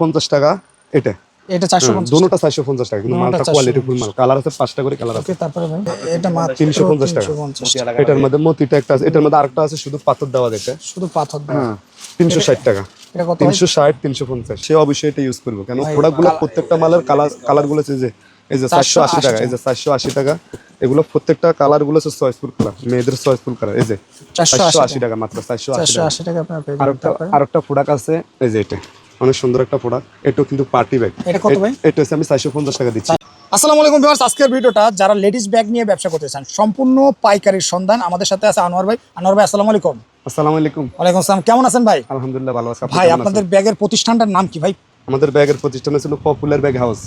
পঞ্চাশ টাকা এটা। এটা চারশো পঞ্চাশ। দুটোটা টাকা কিন্তু মালটা 450 কোয়ালিটি ফুল মাল। কালার আছে পাঁচটা করে কালার আছে। তারপরে ভাই এটা মাত্র 350 টাকা। এটার মধ্যে মতিটা একটা আছে এটার মধ্যে আরেকটা আছে শুধু পাথর দেওয়া যেটা শুধু পাথর দেওয়া। হ্যাঁ টাকা? তিনশো ষাট তিনশো পঞ্চাশ। সে অবশ্যই এটা ইউজ করব কেন? প্রোডাক্টগুলো প্রত্যেকটা মালের কালার কালারগুলো আছে যে এই যে চারশো আশি টাকা এই যে চারশো আশি টাকা এগুলো প্রত্যেকটা কালারগুলো হচ্ছে চয়েসফুল কালার মেয়েদের চয়েসফুল কালার এই যে চারশো আশি টাকা। মাত্র চারশো আশি টাকা। আরেকটা আরেকটা প্রোডাক্ট আছে এই যে এটা। অনেক সুন্দর একটা প্রোডাক্ট এটাও কিন্তু পার্টি ব্যাগ এটা কত ভাই? এটা হচ্ছে আমি চারশো পঞ্চাশ টাকা দিচ্ছি। আসসালামু আলাইকুম ভিউয়ার্স আজকের ভিডিওটা যারা লেডিস ব্যাগ নিয়ে ব্যবসা করতে চান সম্পূর্ণ পাইকারির সন্ধান। আমাদের সাথে আছে আনোয়ার ভাই। আনোয়ার ভাই আসসালামু আলাইকুম। আসসালামু আলাইকুম। ওয়ালাইকুম আসসালাম। কেমন আছেন ভাই? আলহামদুলিল্লাহ ভালো আছি। ভাই? আপনাদের ব্যাগের প্রতিষ্ঠানটার নাম কি ভাই? আমাদের ব্যাগের প্রতিষ্ঠান ছিল popular bag house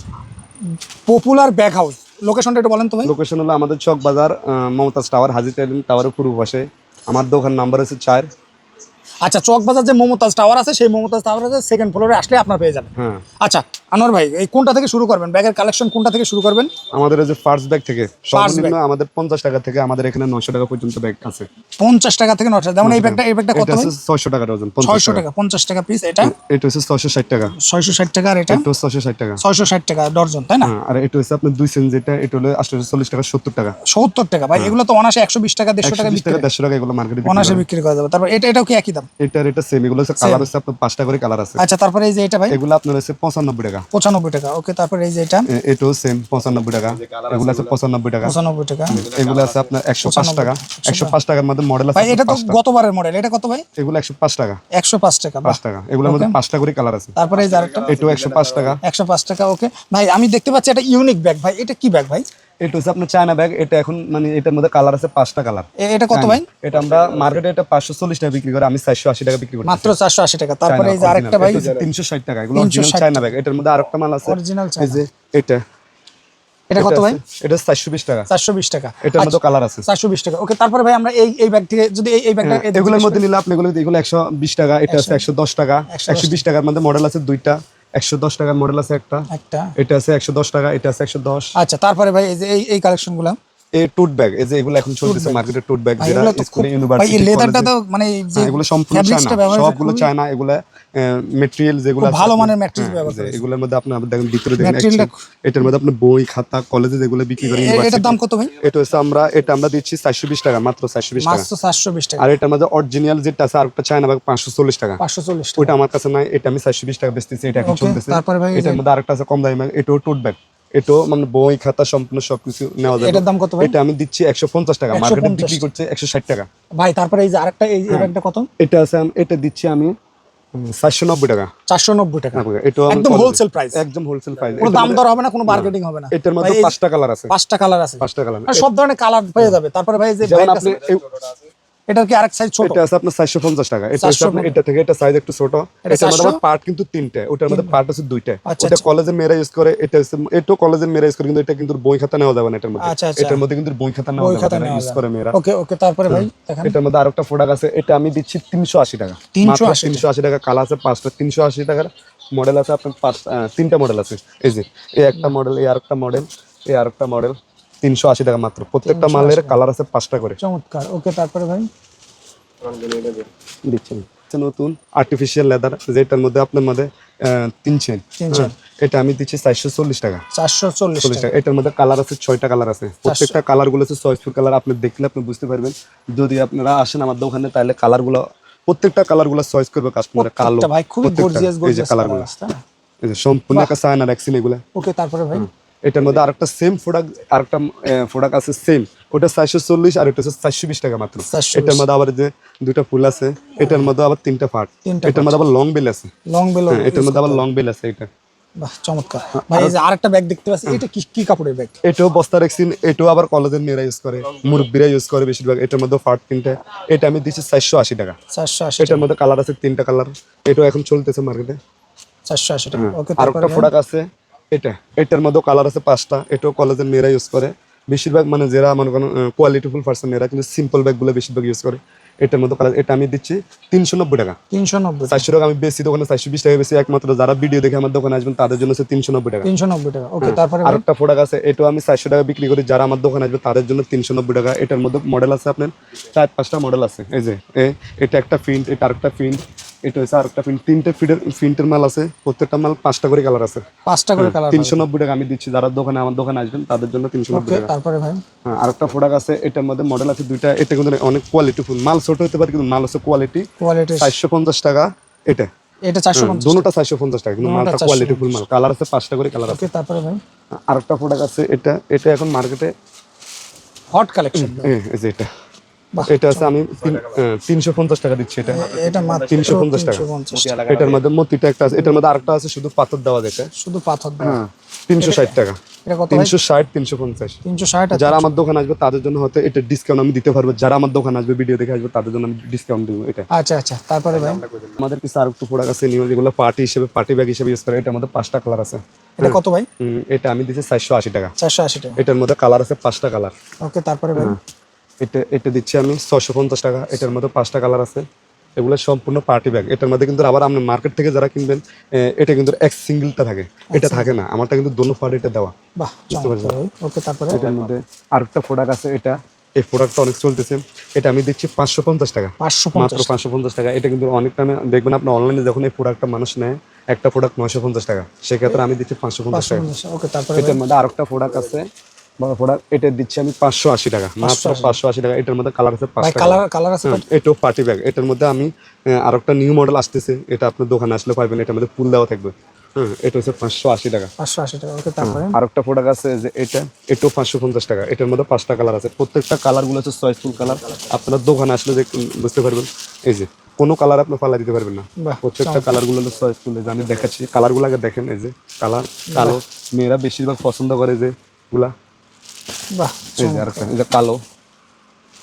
popular bag house লোকেশনটা একটু বলেন তো ভাই। লোকেশন হলো আমাদের চক বাজার মমতাজ টাওয়ার হাজি টাওয়ারের পূর্ব পাশে। আমার দোকান নাম্বার আছে চার। আচ্ছা চকবাজার যে মমতাজ টাওয়ার আছে সেই মমতাজ টাওয়ার আছে সেকেন্ড ফ্লোরে আসলে আপনার পেয়ে যাবেন। হ্যাঁ। আচ্ছা আনোয়ার ভাই এই কোনটা থেকে শুরু করবেন? ব্যাগের কালেকশন কোনটা থেকে শুরু করবেন? আমাদের যে ফার্স্ট ব্যাগ থেকে সর্বনিম্ন আমাদের পঞ্চাশ টাকা থেকে আমাদের এখানে নশো টাকা পর্যন্ত ব্যাগ আছে। পঞ্চাশ টাকা থেকে নটা যেমন এই ব্যাগটা এই ব্যাগটা কত এটা ভাই? হচ্ছে ছয়শো টাকা ডজন পঞ্চাশ ছয়শো টাকা। টাকা পঞ্চাশ টাকা পিস এটা? এটা হচ্ছে ছয়শো ষাট টাকা। ছয়শো ষাট টাকা আর এটা? এটা হচ্ছে ছয়শো ষাট টাকা। ছয়শো ষাট টাকা ডর্জন তাই না? হ্যাঁ, আর এটা হচ্ছে আপনার দুই সেন্ট যেটা এটা হলো আটশো চল্লিশ টাকা সত্তর টাকা। সত্তর টাকা ভাই এগুলো তো অনাসে একশো বিশ টাকা দেড়শো একশো টাকা বিশ বিক্রি টাকা দেড়শো টাকা এগুলো মার্কেটে অনাসে বিক্রি করা যাবে। তারপর এটা এটাও কি একই দাম? এটার এটা সেম এগুলো হচ্ছে কালার হচ্ছে আপনার পাঁচটা করে কালার আছে। আচ্ছা তারপরে এই যে এটা ভাই? এগুলো আপনার হচ্ছে পঁচানব্বই টাকা। পঁচানব্বই টাকা ওকে তারপরে এই যে এটা? এটাও সেম পঁচানব্বই টাকা। এগুলো আছে পঁচানব্বই টাকা। পঁচানব্বই টাকা। এগুলো আছে আপনার একশো পাঁচ টাকা। একশো পাঁচ টাকার মধ্যে মডেল আছে ভাই এটা তো গতবারের মডেল এটা কত ভাই? এগুলো একশো পাঁচ টাকা। একশো পাঁচ টাকা। পাঁচ টাকা। এগুলোর মধ্যে পাঁচটা করে কালার আছে। তারপরে এই যে আরেকটা। এটাও একশো পাঁচ টাকা। একশো পাঁচ টাকা ওকে ভাই আমি দেখতে পাচ্ছি এটা ইউনিক ব্যাগ ভাই। এটা কি ব্যাগ ভাই? এটা হচ্ছে আপনার চায়না ব্যাগ এটা এখন মানে এটার মধ্যে কালার আছে পাঁচটা কালার এটা কত ভাই? এটা আমরা মার্কেটে এটা পাঁচশো চল্লিশ টাকা বিক্রি করে আমি চারশো আশি টাকা বিক্রি করি মাত্র চারশো আশি টাকা। তারপরে এই যে আরেকটা ভাই? তিনশো ষাট টাকা এগুলো অরিজিনাল চায়না ব্যাগ এটার মধ্যে আরেকটা মাল আছে। অরিজিনাল এই যে এটা। এটা কত ভাই? এটা চারশো বিশ টাকা। চারশো বিশ টাকা। এটার মধ্যে কালার আছে। চারশো বিশ টাকা। ওকে তারপরে ভাই আমরা এই এই ব্যাগ থেকে যদি এই- এই ব্যাগটা হ্যাঁ, এগুলোর মধ্যে নিলে আপনি এগুলো এগুলো একশো বিশ টাকা এটা আছে একশো দশ টাকা একশো বিশ টাকার মধ্যে মডেল আছে দুইটা। একশো দশ টাকার মডেল আছে একটা। একটা? এটা আছে একশো দশ টাকা এটা আছে একশো দশ। আচ্ছা তারপরে ভাই এই যে এই এই কালেকশনগুলা এই টুট ব্যাগ এই যে এগুলো এখন চলতেছে মার্কেটে টুট ব্যাগ যেটা স্কুলে ভাই ইউনিভার্সিটি লেদারটা তো মানে এই যে এগুলো সম্পূর্ণ চায়না সবগুলো চায়না এগুলো মেটেরিয়াল যেগুলো ভালো মানের হ্যাঁ, ব্যবহার এগুলোর মধ্যে আপনি দেখেন ভিতরে দেখেন এটার মধ্যে আপনি বই খাতা কলেজে যেগুলো বিক্রি করে এ- এটার দাম কত ভাই? এটা হচ্ছে আমরা এটা আমরা দিচ্ছি চারশো বিশ টাকা মাত্র চারশো বিশ টাকা। মাত্র চারশো বিশ টাকা। আর এটার মধ্যে অরিজিনাল যেটা আছে আরেকটা চায়না পাঁচশো চল্লিশ টাকা। পাঁচশো চল্লিশ টাকা। ওইটা আমার কাছে নাই এটা আমি চারশো বিশ টাকা বেচতেছি এটা এখন চলতেছে। তারপরে ভাই এটার মধ্যে আরেকটা আছে কম দামি এটাও টোট ব্যাগ এটাও মানে বই খাতা সম্পূর্ণ সবকিছু নেওয়া যাবে। এটার দাম কত ভাই? এটা আমি দিচ্ছি একশো পঞ্চাশ টাকা মার্কেটে বিক্রি করছে একশো ষাট টাকা। ভাই তারপরে এই যে আরেকটা এই হ্যাঁ। ব্যাগটা কত? এটা আছে আম- এটা দিচ্ছি আমি চারশো নব্বই টাকা। চারশো নব্বই টাকা। এটা একদম হোলসেল প্রাইস একদম হোলসেল প্রাইস কোনো দাম দর হবে না কোনো মার্কেটিং হবে না। এটার মধ্যে পাঁচটা কালার আছে। পাঁচটা কালার আছে। পাঁচটা কালার সব ধরনের কালার পেয়ে যাবে। তারপরে ভাই যে আপনি এটার কি আরেক সাইজ ছোট? এটা আছে আপনার চারশো পঞ্চাশ টাকা। এটা 450 আপনার এটা থেকে এটা সাইজ একটু ছোট। এটা এটার মধ্যে 400 পার্ট কিন্তু তিনটে। ওটার মধ্যে পার্ট আছে দুইটা। কলেজে মেয়েরা ইউজ করে এটা মেয়েরা ইউজ করে কিন্তু এটা কিন্তু বই খাতা নেওয়া যাবে না এটার মধ্যে। আচ্ছা, আচ্ছা। এটার মধ্যে কিন্তু বই খাতা নেওয়া যাবে না ইউজ করে মেয়েরা। ওকে ওকে তারপরে ভাই দেখেন। এটার মধ্যে আরেকটা প্রোডাক্ট আছে এটা আমি দিচ্ছি তিনশো আশি টাকা। 380 তিনশো আশি টাকা। কালার আছে পাঁচটা তিনশো আশি টাকার মডেল আছে আপনার পাঁচ তিনটা মডেল আছে। এই যে এই একটা মডেল এই আরেকটা মডেল এই আরেকটা মডেল তিনশো আশি টাকা মাত্র। প্রত্যেকটা মালের কালার আছে পাঁচটা করে। চমৎকার। ওকে তারপরে ভাই? দিচ্ছেন নতুন আর্টিফিশিয়াল লেদার যেটার মধ্যে আপনার মধ্যে তিন চেন এটা আমি দিচ্ছি চারশো চল্লিশ টাকা। চারশো চল্লিশ টাকা। এটার মধ্যে কালার আছে ছয়টা কালার আছে। প্রত্যেকটা কালারগুলো আছে চয়েসফুল কালার আপনি দেখলে আপনি বুঝতে পারবেন। যদি আপনারা আসেন আমার দোকানে তাহলে কালারগুলো প্রত্যেকটা কালারগুলো চয়েস করবে কাস্টমার কালো। ভাই প্রত্যেকটা। গর্জিয়াস এই যে গর্জিয়াস কালারগুলো। সম্পূর্ণ একটা চায়না ভ্যাকসিন এগুলো। ওকে তারপরে ভাই? এটার মধ্যে আরেকটা সেম প্রোডাক্ট আরেকটা প্রোডাক্ট আছে সেম ওটা চারশো চল্লিশ আর এটা হচ্ছে চারশো বিশ টাকা মাত্র। এটার মধ্যে আবার যে দুটা ফুল আছে এটার মধ্যে আবার তিনটা পার্ট এটার মধ্যে আবার লং বেল আছে। লং বেলো হ্যাঁ, এটার মধ্যে আবার লং বেল আছে এটা। বাহ চমৎকার। ভাই এই যে আরেকটা ব্যাগ দেখতে পাচ্ছি এটা কি কি কাপড়ের ব্যাগ এটাও বস্তা রেক্সিন এটাও আবার কলেজের মেয়েরা ইউজ করে মুরব্বীরা ইউজ করে বেশিরভাগ। এটার মধ্যে ফার্ট তিনটা। এটা আমি দিচ্ছি চারশো আশি টাকা। চারশো আশি এটার মধ্যে কালার আছে তিনটা কালার এটাও এখন চলতেছে মার্কেটে চারশো আশি টাকা। আর একটা প্রোডাক্ট আছে। এটা এটার মধ্যে কালার আছে পাঁচটা। এটাও কলেজের মেয়েরা ইউজ করে। বেশিরভাগ মানে যারা মনে করেন কোয়ালিটিফুল পার্সন এরা কিন্তু সিম্পল ব্যাগগুলো বেশিরভাগ ইউজ করে। এটার মধ্যে কালার এটা আমি দিচ্ছি তিনশো নব্বই টাকা। তিনশো নব্বই চারশো টাকা আমি বেশি দোকানে চারশো বিশ টাকা বেশি একমাত্র। যারা ভিডিও দেখে আমার দোকানে আসবেন তাদের জন্য তিনশো নব্বই টাকা। তিনশো নব্বই টাকা। ওকে তারপরে আর একটা প্রোডাক্ট আছে এটাও আমি চারশো টাকা বিক্রি করি। যারা আমার দোকানে আসবে তাদের জন্য তিনশো নব্বই টাকা। এটার মধ্যে মডেল আছে আপনার চার পাঁচটা মডেল আছে। এই যে এটা একটা প্রিন্ট এটা আরেকটা প্রিন্ট এটা হচ্ছে আরেকটা প্রিন্ট তিনটে ফিটের প্রিন্টের মাল আছে প্রত্যেকটা মাল পাঁচটা করে কালার আছে। পাঁচটা করে কালার তিনশো নব্বই টাকা আমি দিচ্ছি যারা দোকানে আমার দোকানে আসবেন তাদের জন্য তিনশো নব্বই টাকা। তারপরে ভাই? হ্যাঁ, আরেকটা প্রোডাক্ট আছে এটার মধ্যে মডেল আছে দুইটা এটা কিন্তু অনেক কোয়ালিটি ফুল মাল ছোট হতে পারে কিন্তু মাল আছে কোয়ালিটি কোয়ালিটি চারশো পঞ্চাশ টাকা এটা। এটা চারশো পঞ্চাশ। দুটোটা চারশো পঞ্চাশ টাকা কিন্তু মালটা কোয়ালিটি ফুল মাল। কালার আছে পাঁচটা করে কালার আছে। তারপরে ভাই? আরেকটা প্রোডাক্ট আছে এটা এটা এখন মার্কেটে হট কালেকশন এই যে এটা। এটা আছে আমি তিনশো পঞ্চাশ টাকা দিচ্ছি এটা। এটা মাত্র 350 টাকা। এটার মধ্যে মতিটা একটা আছে এটার মধ্যে আরেকটা আছে শুধু পাথর দেওয়া যেটা শুধু পাথর হ্যাঁ তিনশো ষাট টাকা। তিনশো ষাট তিনশো পঞ্চাশ। তিনশো ষাট যারা আমার দোকান আসবে তাদের জন্য হয়তো এটা ডিসকাউন্ট আমি দিতে পারব। যারা আমার দোকান আসবে ভিডিও দেখে আসবে তাদের জন্য আমি ডিসকাউন্ট দিব এটা। আচ্ছা আচ্ছা তারপরে ভাই? আমাদের কিছু আর একটু প্রোডাক্ট আছে নিউ যেগুলো পার্টি হিসেবে পার্টি ব্যাগ হিসেবে ইউজ করে এটার মধ্যে পাঁচটা কালার আছে। এটা কত ভাই? হুম, এটা আমি দিচ্ছি চারশো আশি টাকা। চারশো আশি টাকা। এটার মধ্যে কালার আছে পাঁচটা কালার ওকে তারপরে ভাই? এটা এটা দিচ্ছি আমি ছশো পঞ্চাশ টাকা। এটার মধ্যে পাঁচটা কালার আছে। এগুলো সম্পূর্ণ পার্টি ব্যাগ। এটার মধ্যে কিন্তু আবার আপনি মার্কেট থেকে যারা কিনবেন এটা কিন্তু এক সিঙ্গেলটা থাকে। এটা থাকে না। আমারটা কিন্তু দোনো পার্ট এটা দেওয়া। ওকে তারপরে? এটার মধ্যে আরেকটা প্রোডাক্ট আছে এটা। এই প্রোডাক্টটা অনেক চলতেছে। এটা আমি দিচ্ছি পাঁচশো পঞ্চাশ টাকা। পাঁচশো মাত্র পাঁচশো পঞ্চাশ টাকা। এটা কিন্তু অনেক টাইমে দেখবেন আপনি অনলাইনে যখন এই প্রোডাক্টটা মানুষ নেয় একটা প্রোডাক্ট নয়শো পঞ্চাশ টাকা। সেক্ষেত্রে আমি দিচ্ছি পাঁচশো পঞ্চাশ টাকা। এটার মধ্যে আরেকটা প্রোডাক্ট আছে। বড় প্রোডাক্ট এটা দিচ্ছি আমি পাঁচশো আশি টাকা মাত্র পাঁচশো আশি। টাকা। এটার মধ্যে কালার আছে কালার কালার আছে এটাও পার্টি ব্যাগ এটার মধ্যে আমি আর একটা নিউ মডেল আসতেছে এটা আপনার দোকানে আসলে পাইবেন এটার মধ্যে ফুল দেওয়া থাকবে। এটা হচ্ছে পাঁচশো আশি টাকা। পাঁচশো আশি টাকা ওকে তারপরে? আর একটা প্রোডাক্ট আছে যে এটা এটাও পাঁচশো পঞ্চাশ টাকা। এটার মধ্যে পাঁচটা কালার আছে। প্রত্যেকটা কালারগুলো হচ্ছে চয়েসফুল কালার আপনার দোকানে আসলে যে বুঝতে পারবেন এই যে কোনো কালার আপনি পাল্লা দিতে পারবেন না। প্রত্যেকটা কালারগুলো হলো চয়েসফুল যে আমি দেখাচ্ছি কালারগুলো আগে দেখেন এই যে কালার কালো। মেয়েরা বেশিরভাগ পছন্দ করে যে গুলা বাহ আরেকটা এই কালো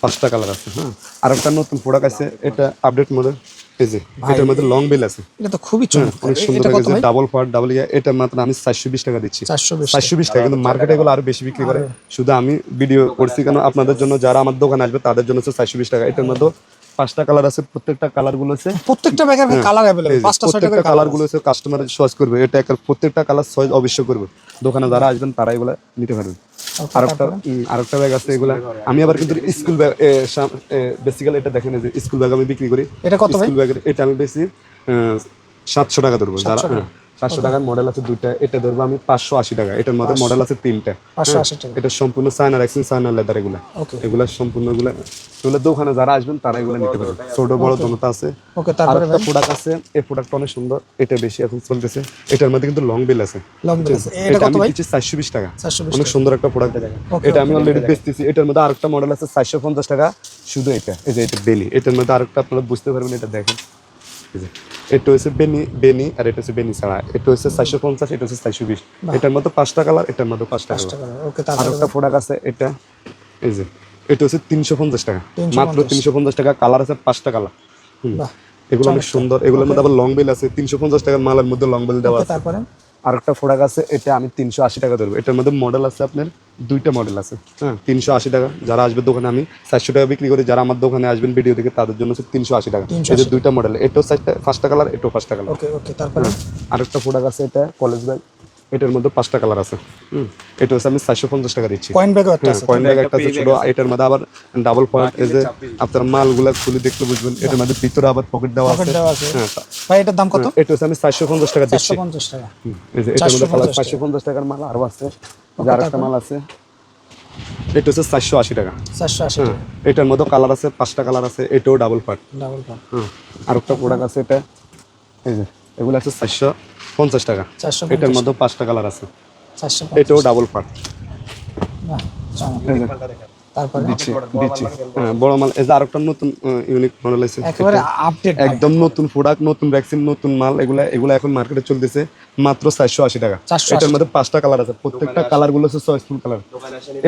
পাঁচটা কালার আছে হ্যাঁ। আর নতুন প্রোডাক্ট আছে এটা আপডেট মডেল এই যে এটার মধ্যে লং বেল আছে। এটা তো খুবই চমৎকার। অনেক সুন্দর লাগে যে ডাবল পার্ট ডাবল ইয়া এটা মাত্র আমি চারশো বিশ টাকা দিচ্ছি। চারশো বিশ চারশো বিশ টাকা কিন্তু মার্কেটে এগুলো আরও বেশি বিক্রি করে। শুধু আমি ভিডিও করছি কেন আপনাদের জন্য যারা আমার দোকানে আসবে তাদের জন্য হচ্ছে বিশ টাকা। এটার মধ্যে পাঁচটা কালার আছে প্রত্যেকটা কালারগুলো হচ্ছে প্রত্যেকটা ব্যাগের কালার অ্যাভেলেবল পাঁচটা ছয়টা করে প্রত্যেকটা কালারগুলো হচ্ছে কাস্টমার চয়েস করবে। এটা প্রত্যেকটা কালার চয়েস অবশ্যই করবে। দোকানে যারা আসবেন তারাই এগুলো নিতে পারবেন আর একটা আর একটা ব্যাগ আছে এগুলা। আমি আবার কিন্তু স্কুল ব্যাগ বেসিক্যালি এটা দেখেন যে স্কুল ব্যাগ আমি বিক্রি করি। এটা কত স্কুল ব্যাগ এটা আমি বেশি সাতশো টাকা ধরবো। যারা সাতশো টাকার মডেল আছে দুইটা এটা ধরবো আমি পাঁচশো আশি টাকা। এটার মধ্যে মডেল আছে তিনটা পাঁচশো আশি টাকা। এটা সম্পূর্ণ চায়না রাখছেন চায়না লেদার এগুলা এগুলা। সম্পূর্ণ এগুলা এগুলো দোকানে যারা আসবেন তারা এগুলো নিতে পারবেন। ছোট বড় আছে। ওকে আর তারপরে একটা প্রোডাক্ট আছে এই প্রোডাক্টটা অনেক সুন্দর এটা বেশি এখন চলতেছে। এটার মধ্যে কিন্তু লং বিল আছে। লং বেল আছে। এটা এটা আমি দিচ্ছি চারশো বিশ টাকা। অনেক সুন্দর একটা প্রোডাক্ট এটা। আমি অলরেডি বেচতেছি। এটার মধ্যে আরেকটা মডেল আছে চারশো পঞ্চাশ টাকা। শুধু এটা। এই যে এটা বেলি এটার মধ্যে আরেকটা আপনারা বুঝতে পারবেন এটা দেখেন। এই এটা হচ্ছে বেনি বেনি আর এটা হচ্ছে বেনি ছাড়া। এটা হচ্ছে চারশো পঞ্চাশ এটা হচ্ছে চারশো বিশ। এটার মধ্যে পাঁচটা কালার এটার মধ্যে পাঁচটা কালার আর একটা প্রোডাক্ট আছে এটা এই যে এটা হচ্ছে তিনশো পঞ্চাশ টাকা। মাত্র তিনশো পঞ্চাশ টাকা কালার আছে পাঁচটা কালার এগুলো অনেক সুন্দর এগুলোর মধ্যে আবার লং বেল আছে তিনশো পঞ্চাশ টাকার মালের মধ্যে লং বেল দেওয়া আছে। তারপরে? আর একটা ফোড়া আছে এটা আমি তিনশো আশি টাকা ধরবো। এটার মধ্যে মডেল আছে আপনার দুইটা মডেল আছে। হ্যাঁ তিনশো আশি টাকা। যারা আসবে দোকানে আমি চারশো টাকা বিক্রি করি। যারা আমার দোকানে আসবেন ভিডিও দেখে তাদের জন্য হচ্ছে তিনশো আশি টাকা। এই যে দুইটা মডেল এটাও চারটা পাঁচটা কালার এটাও পাঁচটা কালার ওকে ওকে তারপরে? আরেকটা প্রোডাক্ট আছে এটা কলেজ ব্যাগ এটার মধ্যে পাঁচটা কালার আছে। এটা হচ্ছে আমি চারশো পঞ্চাশ টাকা দিচ্ছি। কয়েন একটা ব্যাগ একটা আছে ছোট এটার মধ্যে আবার ডাবল পয়েন্ট এই যে আপনার মালগুলা খুলে দেখলে বুঝবেন এটার মধ্যে ভিতরে আবার পকেট দেওয়া আছে। হ্যাঁ ভাই এটার দাম কত? এটা হচ্ছে আমি চারশো পঞ্চাশ টাকা দিচ্ছি। চারশো পঞ্চাশ টাকা। এই যে এটার মধ্যে 450 চারশো পঞ্চাশ টাকার মাল আরও আছে। যে আরেকটা মাল আছে এটা হচ্ছে চারশো আশি টাকা। চারশো আশি হ্যাঁ এটার মধ্যে কালার আছে পাঁচটা কালার আছে এটাও ডাবল পার্ট ডাবল পার হ্যাঁ আরেকটা প্রোডাক্ট আছে এটা। এই যে এগুলো আছে চারশো পঞ্চাশ টাকা। এটার মধ্যে পাঁচটা কালার আছে। এটাও ডাবল পার্ট তারপরে? দিচ্ছি দিচ্ছি। বড় মাল এই যে আরেকটা নতুন ইউনিক মডেল আছে। একেবারে আপডেট একদম নতুন প্রোডাক্ট নতুন ভ্যাকসিন নতুন মাল এগুলা এগুলা এখন মার্কেটে চলতেছে মাত্র চারশো আশি টাকা। 480 এটার মধ্যে পাঁচটা কালার আছে। প্রত্যেকটা কালারগুলো হচ্ছে চয়েসফুল কালার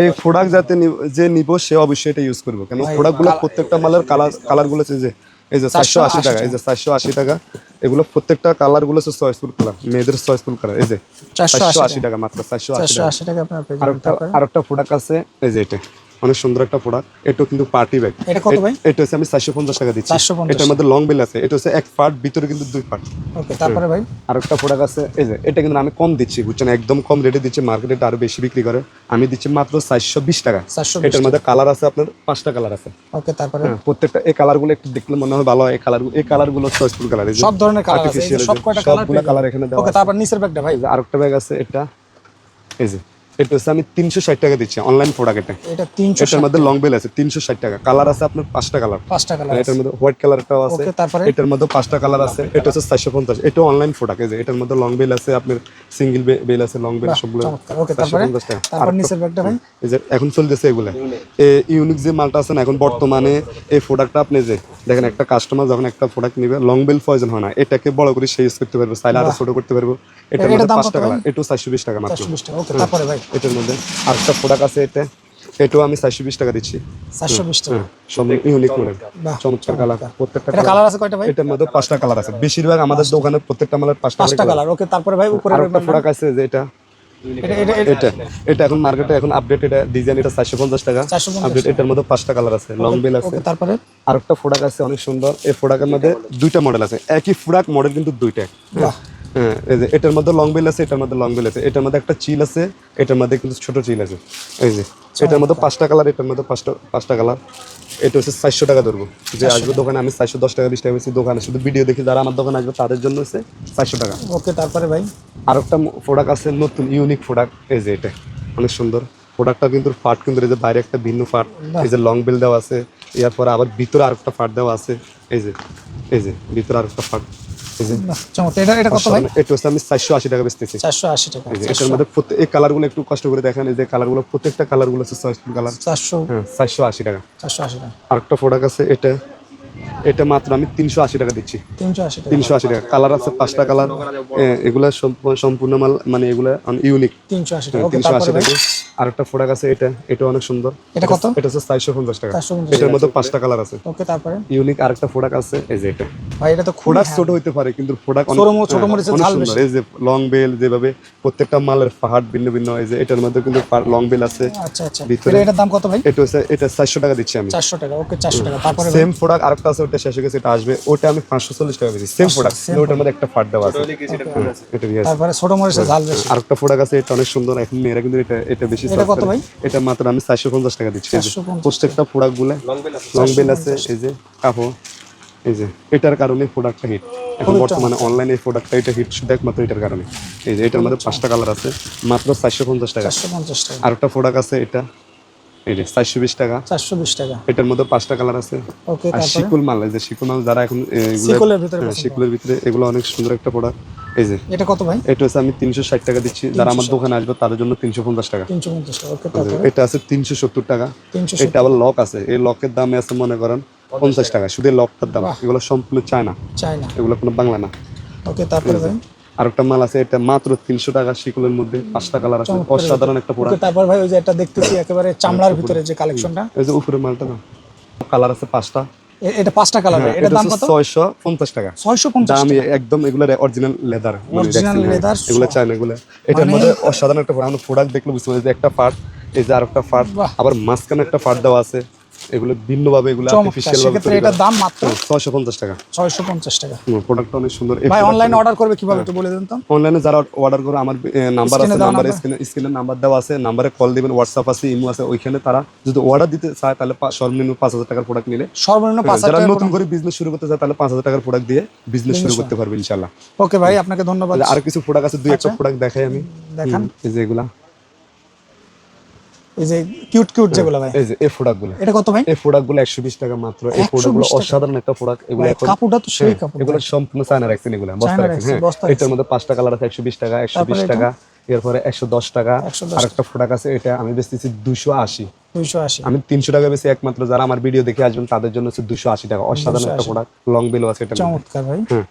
এই প্রোডাক্ট যাতে যে নিব সে অবশ্যই এটা ইউজ করবে। কেন প্রোডাক্টগুলো প্রত্যেকটা মালের কালার কালারগুলো হচ্ছে যে এই যে চারশো আশি টাকা এই যে চারশো আশি টাকা এগুলো প্রত্যেকটা কালারগুলো হচ্ছে চয়েসফুল কালার মেয়েদের চয়েসফুল কালার এই যে চারশো আশি টাকা। মাত্র চারশো আশি টাকা। আর আরেকটা প্রোডাক্ট আছে এই যে এটা। অনেক সুন্দর একটা প্রোডাক্ট এটা কিন্তু পার্টি ব্যাগ এটা কত ভাই? এটা হচ্ছে আমি চারশো পঞ্চাশ টাকা দিচ্ছি। এটার মধ্যে লং বেল আছে। এটা হচ্ছে এক পার্ট ভিতরে কিন্তু দুই পার্ট ওকে তারপরে ভাই? আর একটা প্রোডাক্ট আছে এই যে এটা কিন্তু আমি কম দিচ্ছি বুঝছেন? একদম কম রেটে দিচ্ছি মার্কেটে আরও বেশি বিক্রি করে। আমি দিচ্ছি মাত্র চারশো বিশ টাকা। এটার মধ্যে কালার আছে আপনার পাঁচটা কালার আছে। ওকে তারপরে? হ্যাঁ, প্রত্যেকটা এই কালারগুলো একটু দেখলে মনে হয় ভালো হয়। এই কালার এই কালারগুলো চয়েসফুল কালার সব ধরনের কালার আছে। সব কয়টা কালার কালার এখানে দেওয়া আছে। তারপর নিচের ব্যাগটা ভাই। আরেকটা ব্যাগ আছে এটা। এই যে এটা হচ্ছে আমি তিনশো ষাট টাকা দিচ্ছি অনলাইন প্রোডাক্ট এটা। এটা তিনশো এটার মধ্যে লং বেল আছে তিনশো ষাট টাকা। কালার আছে আপনার পাঁচটা কালার পাঁচটা কালার এটার মধ্যে হোয়াইট কালারটাও আছে। তারপরে? এটার মধ্যে পাঁচটা কালার আছে। এটা হচ্ছে চারশো পঞ্চাশ। এটা অনলাইন প্রোডাক্ট এই যে এটার মধ্যে লং বেল আছে আপনার সিঙ্গেল বেল আছে লং বেল সবগুলো। চারশো পঞ্চাশ টাকা। এই যে এখন চলতেছে এগুলো। ইউনিক যে মালটা আছে না এখন বর্তমানে এই প্রোডাক্টটা আপনি যে দেখেন একটা কাস্টমার যখন একটা প্রোডাক্ট নেবে লং বেল প্রয়োজন হয় না। এটাকে বড় করে সে ইউজ করতে পারব চাইলে আরও ছোট করতে পারব। এটার মধ্যে দাম পাঁচটা কালার এটাও চারশো বিশ টাকা মাত্র। তারপরে ভাই? এটার মধ্যে। আরেকটা প্রোডাক্ট আছে এটা এটাও আমি চারশো বিশ টাকা দিচ্ছি। চারশো বিশ টাকা? ইউনিক মডেল চমৎকার। কালার প্রত্যেকটা কালার আছে কয়টা ভাই? এটার মধ্যে পাঁচটা কালার আছে। বেশিরভাগ আমাদের দোকানে প্রত্যেকটা মালের পাঁচটা পাঁচটা কালার ওকে তারপরে ভাই উপরে একটা প্রোডাক্ট আছে যে এটা। এটা এটা এখন মার্কেটে এখন আপডেট এটা ডিজাইন এটা চারশো পঞ্চাশ টাকা। আপডেট এটার মধ্যে পাঁচটা কালার আছে। লং বেল আছে। তারপরে? আর একটা প্রোডাক্ট আছে অনেক সুন্দর। এই প্রোডাক্টের মধ্যে দুইটা মডেল আছে। একই প্রোডাক্ট মডেল কিন্তু দুইটা। বাহ। হ্যাঁ এই যে এটার মধ্যে লং বেল আছে এটার মধ্যে লং বেল আছে। এটার মধ্যে একটা চিল আছে এটার মধ্যে কিন্তু ছোট চিল আছে। এই যে এটার মধ্যে পাঁচটা কালার এটার মধ্যে পাঁচটা পাঁচটা কালার এটা হচ্ছে চারশো টাকা ধরবো। যে আসবে দোকানে আমি চারশো দশ টাকা বিশ টাকা বেশি দোকানে শুধু ভিডিও দেখি যারা আমার দোকানে আসবে তাদের জন্য হচ্ছে চারশো টাকা। ওকে তারপরে ভাই? আর একটা প্রোডাক্ট আছে নতুন ইউনিক প্রোডাক্ট এই যে এটা অনেক সুন্দর। প্রোডাক্টটা কিন্তু ফাট কিন্তু এই যে বাইরে একটা ভিন্ন ফাট। এই যে লং বেল দেওয়া আছে এরপরে আবার ভিতরে আরেকটা ফাট দেওয়া আছে। এই যে এই যে ভিতরে আরেকটা ফাট। চমৎকার। এটা এটা কত ভাই? এটা হচ্ছে আমি চারশো আশি টাকা বেচতেছি। চারশো আশি টাকা। এটার মধ্যে প্রত্যেক এই কালারগুলো একটু কষ্ট করে দেখেন এই যে কালারগুলো প্রত্যেকটা কালারগুলো কালার হ্যাঁ টাকা। আরেকটা প্রোডাক্ট আছে এটা এটা মাত্র আমি তিনশো আশি টাকা দিচ্ছি। তিনশো আশি টাকা। কালার আছে পাঁচটা কালার। এগুলা সম্প- সম্পূর্ণ মাল মানে এগুলা ইউনিক তিনশো আশি টাকা। তিনশো আশি টাকা আরেকটা প্রোডাক্ট আছে এটা এটা অনেক সুন্দর। এটা কত? এটা হচ্ছে চারশো পঞ্চাশ টাকা। এটার মধ্যে পাঁচটা কালার আছে। ওকে তারপরে? ইউনিক আরেকটা প্রোডাক্ট আছে এই যে এটা। ভাই এটা তো খুব প্রোডাক্ট ছোট হইতে পারে কিন্তু প্রোডাক্ট ছোট মো- ছোট মরিচের ঝাল বেশি। এই যে লং বেল যেভাবে প্রত্যেকটা মালের পাহাড় ভিন্ন ভিন্ন এই যে এটার মধ্যে কিন্তু লং বেল আছে। আচ্ছা আচ্ছা। ভিতরে- এটা এটার দাম কত ভাই? এটা হচ্ছে এটা চারশো টাকা দিচ্ছি আমি। চারশো টাকা ওকে চারশো টাকা। তারপরে সেম প্রোডাক্ট আরেকটা আছে ওটা শেষ হয়ে গেছে এটা আসবে। ওটা আমি পাঁচশো চল্লিশ টাকা দিচ্ছি। সেম প্রোডাক্ট ওটার মধ্যে একটা ফাট দেওয়া আছে। হ্যাঁ, এটা দিয়ে আছে। তারপরে ছোট মরিচের ঝাল বেশি। আরেকটা প্রোডাক্ট আছে এটা অনেক সুন্দর। এখন মেয়েরা কিন্তু এটা এটা বেশি এটা কত ভাই? এটা মাত্র আমি চারশো পঞ্চাশ টাকা দিচ্ছি 450 প্রত্যেকটা প্রোডাক্টগুলো লং বেল আছে এই যে কাপড় এই যে এটার কারণে প্রোডাক্টটা হিট এখন বর্তমানে অনলাইনে এই প্রোডাক্টটা এটা হিট শুধু একমাত্র এটার কারণে। এই যে এটার মধ্যে পাঁচটা কালার আছে মাত্র চারশো পঞ্চাশ টাকা। আর একটা প্রোডাক্ট আছে এটা এই যে চারশো বিশ টাকা। চারশো বিশ টাকা। এটার মধ্যে পাঁচটা কালার আছে। আর শিকুল মাল এই যে শিকুল মাল যারা এখন শিকলের হ্যাঁ, শিকুলের ভিতরে এগুলো অনেক সুন্দর একটা প্রোডাক্ট এই যে। এটা কত ভাই? এটা হচ্ছে আমি তিনশো ষাট টাকা দিচ্ছি। যারা আমার দোকানে আসবে তাদের জন্য তিনশো পঞ্চাশ টাকা। তিনশো পঞ্চাশ টাকা এটা আছে তিনশো সত্তর টাকা। এটা আবার লক আছে। এই লকের দামে আছে মনে করেন পঞ্চাশ টাকা। শুধু লকটার দাম। এগুলো সম্পূর্ণ চায়না। চাই না এগুলো কোনো বাংলা না। ওকে তারপরে ভাই? আর একটা মাল আছে এটা মাত্র তিনশো টাকা শিকুলের মধ্যে। পাঁচটা কালার আছে। অসাধারণ একটা প্রোডাক্ট তারপর ভাই ওই যে একটা দেখতেছি একেবারে চামড়ার ভিতরে যে কালেকশনটা এই যে উপরে মালটা না। কালার আছে পাঁচটা। এটা পাঁচটা কালার হ্যাঁ, এটা দাম কত? ছয়শো পঞ্চাশ টাকা। ছয়শো পঞ্চাশ দাম একদম এগুলা অরিজিনাল লেদার অরিজিনাল লেদার এগুলো চাই না এগুলো। এটার মানে- মধ্যে অসাধারণ একটা প্রোডাক্ট দেখলে বুঝতে পারি যে একটা পার্ট এই যে আরেকটা বাহ। আবার মাঝখানে একটা পার্ট দেওয়া আছে। এগুলো ভিন্নভাবে এগুলো আর্টিফিশিয়াল ভাবে এটার দাম মাত্র ছয়শো পঞ্চাশ টাকা। ছয়শো পঞ্চাশ টাকা। প্রোডাক্টটা অনেক সুন্দর। ভাই অনলাইনে অর্ডার করবে কীভাবে একটু বলে দেন তো। অনলাইনে যারা অর্ডার করে আমার নাম্বার আছে নাম্বার number? স্ক্রিনে নাম্বার দেওয়া আছে নাম্বারে কল দিবেন হোয়াটসঅ্যাপ আছে ইমো আছে ওইখানে তারা যদি অর্ডার দিতে চায় তাহলে সর্বনিম্ন পাঁচ হাজার টাকার প্রোডাক্ট নিলে। সর্বনিম্ন পাঁচ যারা হাজার নতুন করে বিজনেস শুরু করতে চায় তাহলে পাঁচ হাজার টাকার প্রোডাক্ট দিয়ে বিজনেস শুরু করতে পারবে ইনশাল্লাহ ওকে ভাই আপনাকে ধন্যবাদ। আর কিছু প্রোডাক্ট আছে দুই একটা প্রোডাক্ট দেখাই আমি। দেখান। এই যে এগুলা। এই যে কিউট কিউট যেগুলো ভাই। এই যে এই প্রোডাক্টগুলো এটা কত ভাই? এই প্রোডাক্টগুলো একশো বিশ টাকা মাত্র। এই 120 প্রোডাক্টগুলো টাকা? অসাধারণ একটা প্রোডাক্ট এগুলো এখন কাপড়টা তো সেই কাপড় এগুলো সম্পূর্ণ চায়না রাখছেন এগুলো বস্তা রাখছেন হ্যাঁ। এটার মধ্যে পাঁচটা কালার আছে একশো বিশ টাকা একশো বিশ তারপরে এটা? টাকা এরপরে একশো দশ টাকা। 110 আর একটা প্রোডাক্ট আছে এটা আমি বেচতেছি দুশো আশি। দুইশো আশি। আমি তিনশো টাকা বেশি একমাত্র যারা আমার ভিডিও দেখে আসবেন তাদের জন্য হচ্ছে দুশো আশি টাকা। অসাধারণ একটা প্রোডাক্ট লং বেলও আছে এটা চমৎকার ভাই। হ্যাঁ।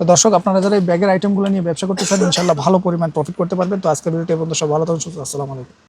তো দর্শক আপনারা যারা এই ব্যাগের আইটেমগুলো নিয়ে ব্যবসা করতে চান ইনশাল্লাহ ভালো পরিমাণ প্রফিট করতে পারবেন। তো আজকের ভিডিওটি এই পর্যন্ত সব ভালো থাকুন সুস্থ আসসালামু আলাইকুম।